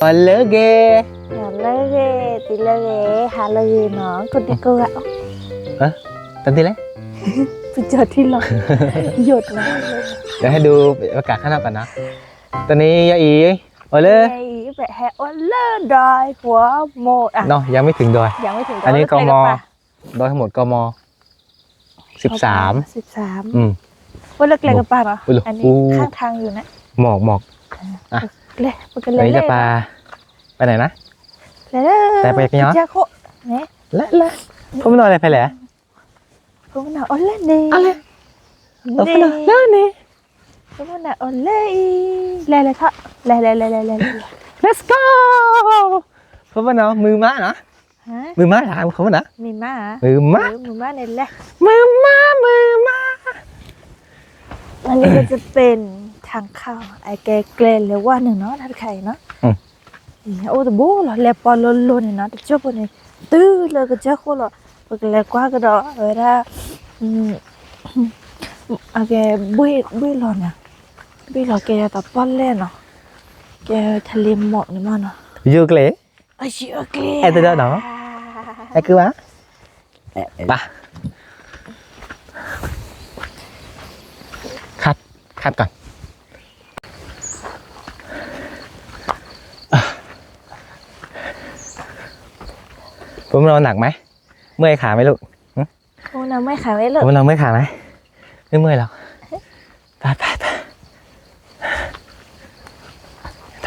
Olege. Lege, tí lege, hà lege nó, con đi cô gạo. Tadi le. Bây giờ thì lọc, dột nó. เดี๋ยวให้ดูอากาศข้างนอกก่อนนะ ตอนนี้ยาอีโอเล Đây, vẻ hè ôn lên đòi của một à เนาะยังไม่ถึงดอยยังไม่ถึงอันนี้ดยกมเล็ๆปะดอยทั้งหมดกมสิบสามสิบสามอืมว่าเล็กๆกันป่ะเนาะอุ้ยเหรออันอู้นี้ข้างทางอยู่นะหมอกหมอก เล็กมันก็อันเล็กนี้จะปลาไปไหนนะเล็กๆแต่ไปกันเนาะจ้าโคเนี่ยและและผมนอนอะไรไปแหละพวกมันเอาเล่นนี่เอาเลยเออไปนอนแล้วนี่พวกมันเอาเล่นเล่นเลยเถอะเล่นเล่นเล่นเล่นเล่น let's go ผมว่าเนาะมือม้าเนาะฮะมือม้าถามเขาว่านะมีม้าเหรอมือม้าเออมือม้าเนี่ยแหละมือม้ามือม้าอันนี้ก็จะเป็น ทางเข้าไอแกเกรนหรือว่าหนึ่งเนาะทัดไข่เนาะโอ้แต่โบ้เหรอแลปอลลนเนี่ยเนาะแต่เจ้าพวกนี้ตื้อเลยก็เจ้าคนเหรอปกเลยกว่าก็ดอกเวลาอืมโอเคบุยบุยหลอนเนี่ยบุยหลอนแกจะตัดป้อนเล่นเนาะแกทะเลหมอกนี่มันเนาะยูเกลไอชิโอเคไอ้ตัวเดียวเนาะไอ้คือวะปะคัดคัดก่อน ผมนอนหนักไหมเมื่อยขาไหมลูกโอ้น้ำไม่ขายไม่เลิผกมนอนเมื่อยขาไหมไม่เมื่อยหรอกไปไปไป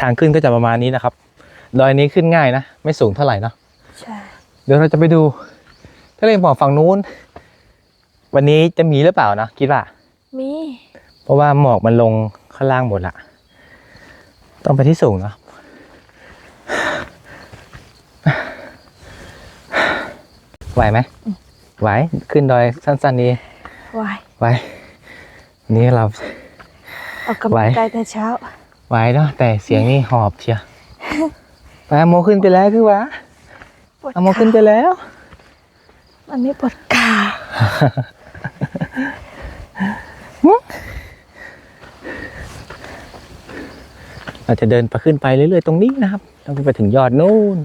ทางขึ้นก็จะประมาณนี้นะครับดอยนี้ขึ้นง่ายนะ ไม่สูงเท่าไหร่เนาะใช่เดี๋ยวเราจะไปดูทะเลหมอกฝั่งนู้น วันนี้จะมีหรือเปล่านะคิดว่า มี เพราะว่าหมอกมันลงข้างล่างหมดละ ต้องไปที่สูงเนาะ ไหวไหมไหวขึ้นดอยสั้นๆนี้วายไหววันนี้เราออกกำลังกายแต่เช้าไหวเนาะแต่เสียงนี่หอบเชียวไปเอาโมขึ้นไปแล้วคือวะปวดเอาโมขึ้นไปขาแล้ว มันไม่ปวดขาเราจะเดินไปขึ้นไปเรื่อยๆตรงนี้นะครับเราจะไปถึงยอดนู่น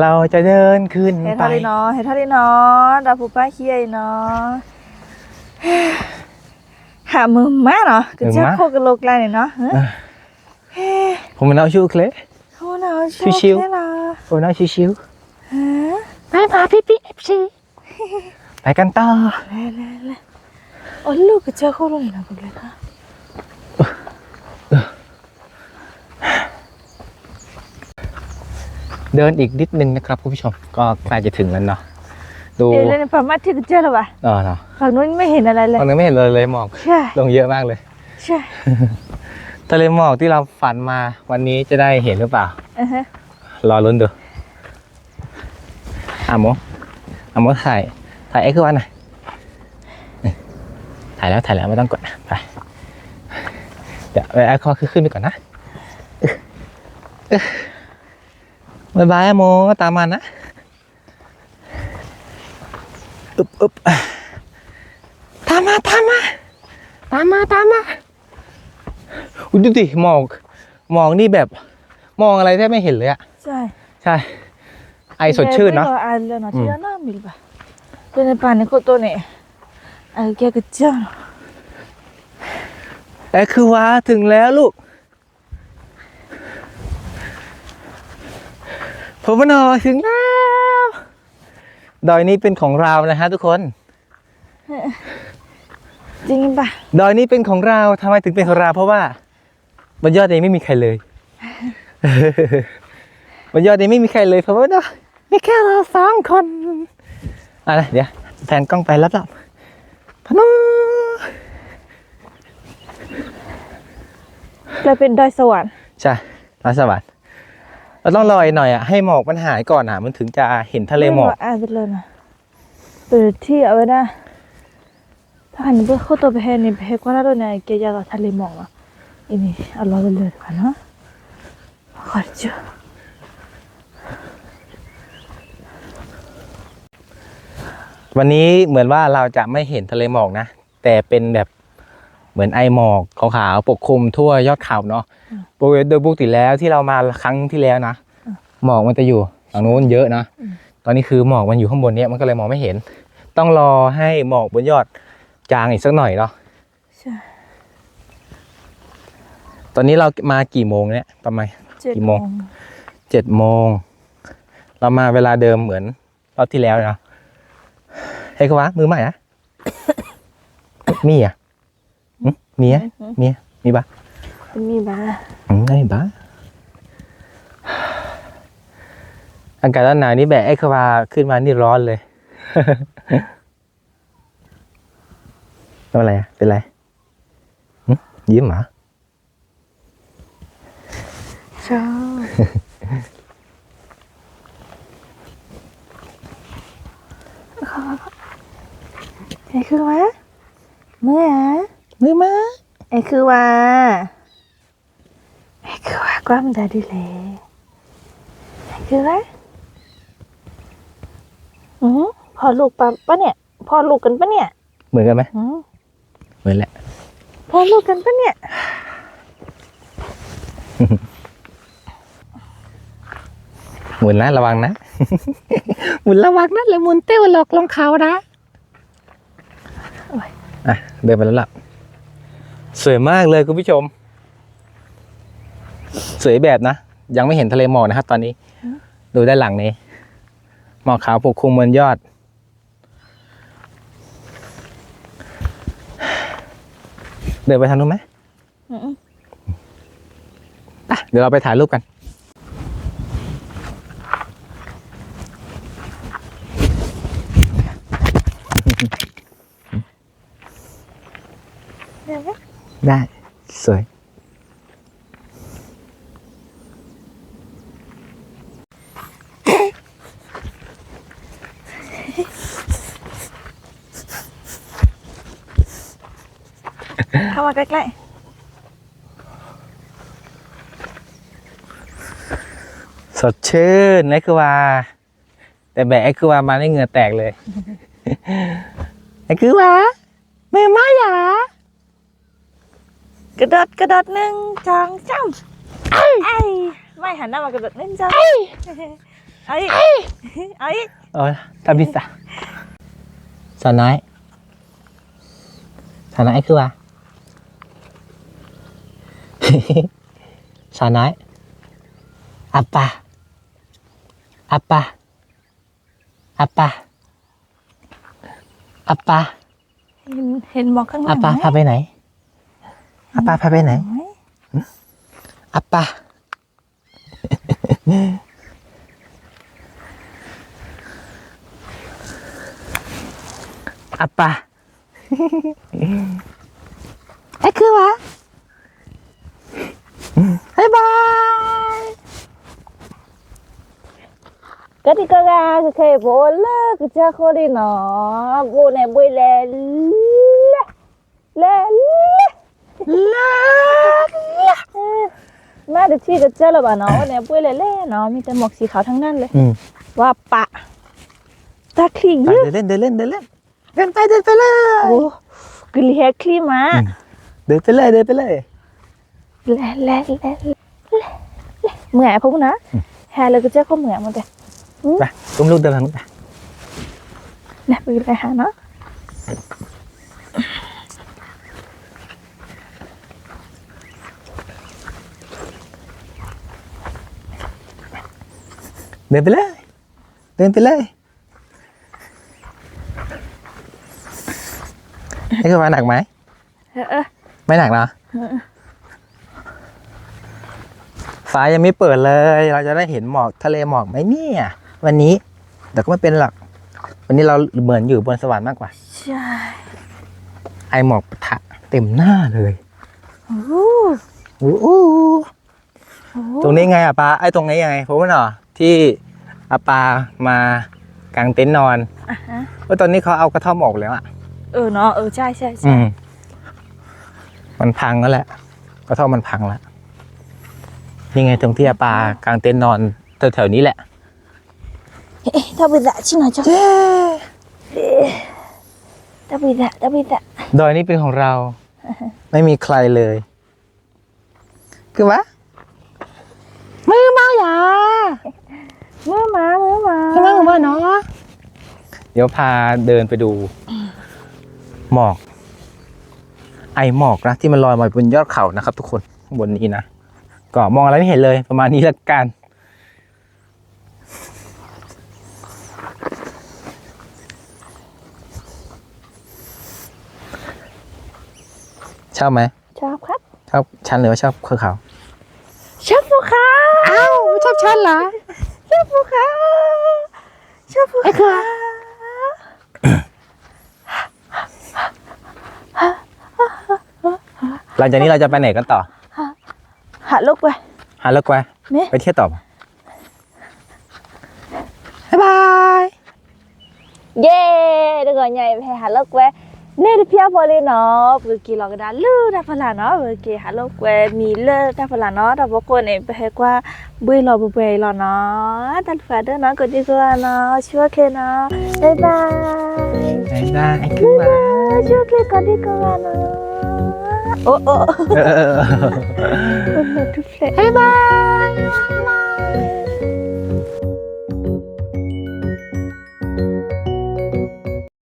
เราจะเดินขึ้นเห็นไปเท่านี้เนาะเห็นเท่านี้เนาะดาวผู้ป้าเคียเนาะหามือมาเนาะก็จะโคกันโลกไลเนี่ยเนาะฮะผมมันเอาชิวเคลโอ้เนาะชอบชิวๆแค่เนาะผมเอาชิวฮะๆไปมาพี่พี่เอฟซีไปกันต่อโอ้ลูกก็เจอโคเลยนะคุณ เลยค่ะเดินอีกนิดนึงนะครับคุณผู้ชมก็ใกล้จะถึงแล้วเนาะดูเดี๋ยวเลยประมาณที่ก็เจอแล้ววะเออเนาะฝั่งนู้นไม่เห็นอะไรเลยตอนนี้ไม่เห็นเลยเลยหมอกใช่ลงเยอะมากเลยใช่ทะเลหมอกที่เราฝันมาวันนี้จะได้เห็นหรือเปล่าอือฮะรอลุ้นดูอะโมอะโมถ่ายถ่ายไอ้คือวันหน่อยนี่ถ่ายแล้วถ่ายแล้วไม่ต้องกดนะไปเดี๋ยวไอ้คอคือขึ้นไปก่อนนะอึ๊ะอึ๊ะ บายบายอะโมตามมานะอึบอึบตามมาตามมาตามมาตามมาอุ้ยดูดิหมอกหมอกนี่แบบมองอะไรแทบไม่เห็นเลยอะใช่ ใช่ ไอสดชื่นเนาะไม่รออ่านเลยเนาะที่แล้วน่ามีหรือเปล่าเป็นในป่าในโคโตเนี่ยเออแกก็เจ้าเนาะแต่คือว่าถึงแล้วลูก ผมมานอถึงแล้วดอยนี้เป็นของเรานะฮะทุกคน จริงป่ะดอยนี้เป็นของเราทำไมถึงเป็นของเราเพราะว่าบนยอดเองไม่มีใครเลยบนยอดเองไม่มีใครเลยเพราะว่าเนาะมีแค่เราสองคนอะไรเดี๋ยวแผนกล้องไปรับๆพะนมเลยเป็นดอยสวรรค์ใช่ร้านสวัสดิ์ เราต้องรออีกหน่อยอะให้หมอกมันหายก่อนอะ มันถึงจะเห็นทะเลหมอกไรอ่านไปเลยนะเปิดที่เอาไว้นะถ้าอันนี้เพื่อโคโตไปเฮนี่ไปเฮกว่าแล้วเนี่ยแกอยากเอาทะเลหมอกเนาะอันนี้เอาล้อไปเลยกันเนาะขอเจอวันนี้เหมือนว่าเราจะไม่เห็นทะเลหมอกนะ แต่เป็นแบบ เหมือนไอหมอกขาวๆปกคลุมทั่วยอดเขาเนาะโดยโดยปกติแล้วที่เรามาครั้งที่แล้วนะหมอกมันจะอยู่ฝั่งนู้นเยอะนะตอนนี้คือหมอกมันอยู่ข้างบนเนี้ยมันก็เลยมองไม่เห็น ต้องรอให้หมอกบนยอดจางอีกสักหน่อยเนาะใช่ตอนนี้เรามากี่โมงเนี่ยประมาณเจ็ดกี่โมโมงงเจ็ดโมง เรามาเวลาเดิมเหมือนรอบที่แล้วเนาะเฮ้ยเขาวะมือใหม่อะมีอะ หึมีอะมีอะมีปะเป็นมีบ้าอืมไม่บ้าอากาศร้อนหนาวนี่แบกไอ้ควาขึ้นมานี่ร้อนเลยเป็นอะไรอะเป็นไรหึยิ้มเหรอชอบไอ้คือว่าเมื่อ มือมาไอ้คือว่าไอ้คือว่าความดาดีเลยไอ้คือว่าอือพอลูกปะปะเนี่ย พอลูกกันปะเนี่ย เหมือนกันไหมอือเหมือนแหละพอลูกกันปะเนี่ยหมุนนะระวังนะหมุนระวังนะเลยหมุนเต้วหลอกลงเขานะอะเดินไปแล้วล่ะ สวยมากเลยคุณผู้ชม สวยแบบนะ ยังไม่เห็นทะเลหมอกนะครับตอนนี้ ดูด้านหลังนี้ หมอกขาวปกคลุมบนยอด เดินไปทางนู้นไหมอืออะเดี๋ยวเราไปถ่ายรูปกัน เดี๋ยวนะ ได้ สวย เข้ามาใกล้สดชื่นไอ้คือว่า แต่แบกไอ้คือว่ามาในเหงื่อแตกเลย ไอ้คือว่าแม่มาหยาๆ กระโดดกระโดดหนึ่งสองสามไอ้ไม่หันหน้ามากระโดดหนึ่งสองเอาอีกเอาอีกโอ้ยทำพิซซ่าสาวน้อยสาวน้อยไอ้คือว่าสาวน้อยอัปปะอัปปะอัปปะอัปปะเห็นเห็นหมอกข้างหลัอังปปะไหมพาไปไหน อัปปะพาไปไหนไหมอัปปะอัปปะไอ้คือวะบายบายก็ที่ก็กาคือเคยโบเลก็จะโคดีเนาะโบเนี่ยบุยแลแลแลลา มาเดี๋ยวที่ก็เจอแล้วบ้าเนาะเนี่ยบุยแลยแล่เนาะมีแต่หมอกสีขาวทั้งนั้นเลย อืมว่าปะ ตาคลีเยอะเดินเล่นเดินเล่นเดินเล่นเดินไปเดินไปเลยโอ้กลีแฮคลีมาเดินไปเลยเดินไปเลยแล่แล่แลแลเหมือนพวกนะแฮเลยก็เจอเขาเหมือนมันแต่ไปตุ้มลูกเดินทางนู้นไปนี่ยไปเลยหาเนาะ เดินไปเลย เดินไปเลยไอ้คือว่าหนักไหมเออเออไม่หนักเนอะฟ้ายังไม่เปิดเลย เราจะได้เห็นหมอกทะเลหมอกไหมเนี่ย วันนี้ แต่ก็ไม่เป็นหรอก วันนี้เราเหมือนอยู่บนสวรรค์มากกว่า ใช่ ไอหมอกปะทะเต็มหน้าเลยโอ้อู้อู้ตรงนี้ไงอะปาไอตรงนี้ยังไงผมว่าเนาะ ที่อาปามากางเต็นท์นอนอะฮะว่าตอนนี้เขาเอากระท่อมออกแล้วอะ เออเนาะเออใช่ใช่อืใช่ม มันพังแล้วแหละ กระท่อมมันพังแล้วนี่ไงตรงที่อาปากางเต็นท์นอนแถวๆนี้แหละ เอ๊ะถ้าไปด่าชิหน่อยจ้ะเอ๊ะถ้าไปด่าถ้าไปด่าดอยนี้เป็นของเรา ไม่มีใครเลย คือวะมือมาอย่า มือหมามือหมามือมาเนาะเดี๋ยวพาเดินไปดู หมอก ไอหมอกนะที่มันลอยมาบนยอดเขานะครับ ทุกคนข้างบนนี้นะก็มองอะไรไม่เห็นเลยประมาณนี้ละกันชอบไหมชอบครับชอบฉันหรือว่าชอบเครือเขาชอบภูเขาอ้าวชอบฉันเหรอช อบภูเขาชอบภูเขาหลังจากนี้เราจะไปไหนกันต่อ หาลูกไปหาเลิกไว้เมไปเที่ยวต่อปะบ๊ายบาย เย้ được rồi nhảy về Hà Lộc นี่ยพี่อ๋อเลยเนาะเมื่อกี้เราก็ได้ลูดาพลานเนาะเมื่อกี้ฮัลโหลเวมีเลือดดาพลานเนาะเราบอกคนเองไปให้กว่าเบื่อเราเบื่อเราเนาะท่านฟังด้วยเนาะกดติดตามเนาะช่วยเคเนาะบ๊ายบายบ๊ายบายคือว่าช่วยเคกดติดตามเนาะโอ้โอ้บ๊ายบายบ๊ายบาย